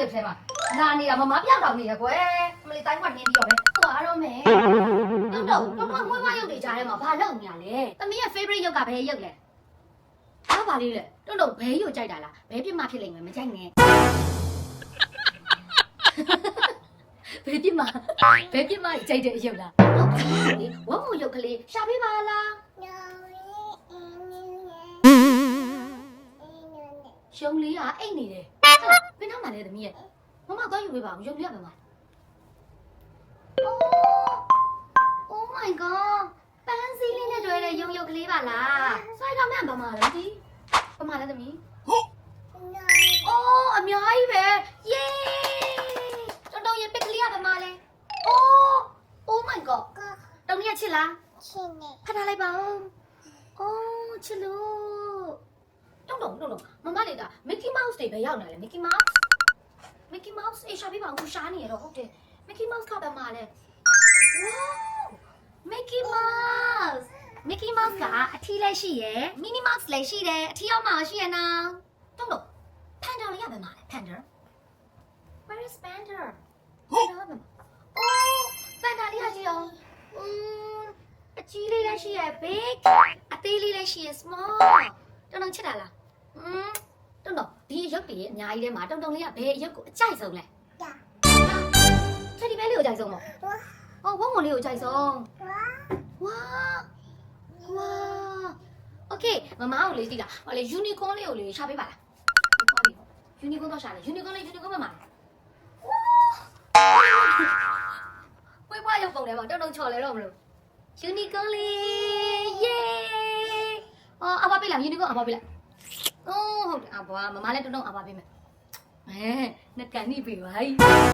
ရုပ်ထဲမှာလာနေတာမမပြောက်တော့နေရကွယ်မလေးတိုင်းကနင်းပြီးတော့ပဲသွားတော့မယ်တုတ်တုတ်တော့တော့မွေးမရုပ်တွေကြားထဲမှာဘာလုပ်နေရလဲသမီးရဲ့ favorite ရုပ်ကဘယ်ရုပ်လဲအားပါလေးလေတုတ်တုတ်ဘယ်ရုပ်ကြိုက်တာလားဘယ်ပြစ်မှဖြစ်လိမ့်မယ်မကြိုက်နဲ့ဘယ်ပြစ်မှဘယ်ပြစ်မှကြိုက်တဲ့အရုပ်လားဝတ်မှုရုပ်ကလေးရှာပေးပါလားရှုံလေးကအိတ်နေတယ် ဘယ်နောက်မှလဲသမီးရဲ့မမတော့ယူပေးပါဦးရုပ်လေးကဘယ်မှာ Oh my god ပန်းစည်းလေးနဲ့တွေ့တဲ့ရုံရုပ်ကလေးပါလားစိုက်တော့မှန်ပါမှာလဲဒီပါမှာလဲသမီးအိုးအများကြီးပဲယေးတော်တော်ရဲ့ပက်ကလေးကပါမှာလဲအိုး Oh my god တောင်ကြီးချစ်လားဖတ်ထားလိုက်ပါဦးအိုးချစ်လို့ တုံတုံတုံတုံမမလေးက Mickey Mouse တွေပဲရောက်နေတယ် Mickey Mouse Mickey Mouse အေးရှာပြပါဦးရှားနေရတော့ဟုတ်တယ် Mickey Mouse ကပါမှာလဲ Wow Mickey Mouse Mickey Mouse ကအထီးလည်းရှိရယ် Minnie Mouse လည်းရှိတယ်အထီးရောမှရှိရနော်တုံးတော့ Panda လေးကဘယ်မှာလဲ Panda Where is Panda Panda ကဘယ်မှာ Oh Panda လေးကကြည့်အောင်อืมအကြီးလေးလည်းရှိရယ် big အသေးလေးလည်းရှိရယ် small တုံးတုံးချစ်တာလား อืมတုံးတော့ဒီအရုပ်တွေအများကြီးထဲမှာတုံးတုံးလေးကဘယ်အရုပ်ကိုအကြိုက်ဆုံးလဲချက်ဒီပဲလေးကိုအကြိုက်ဆုံးပေါ့ဟောဝုံဝုံလေးကိုအကြိုက်ဆုံး ဝါဝါโอเคမမကိုလေးကြည့်လားဟောလေ unicorn လေးကိုလေးရှာပေးပါလားသွားပြီ unicorn တော့ရှာလေ unicorn လေး unicorn မမလေးဝိုးဝါရောက်ပုံလဲပါတုံတုံချော်လဲတော့မလို့ unicorn လေး yay အော်အဘပေးလား unicorn အဘပေးလား အိုးဟုတ်တယ်အဘမမလည်းတုံတုံအဘပေးမယ်အဲနှစ်ကန်နိပေးပါ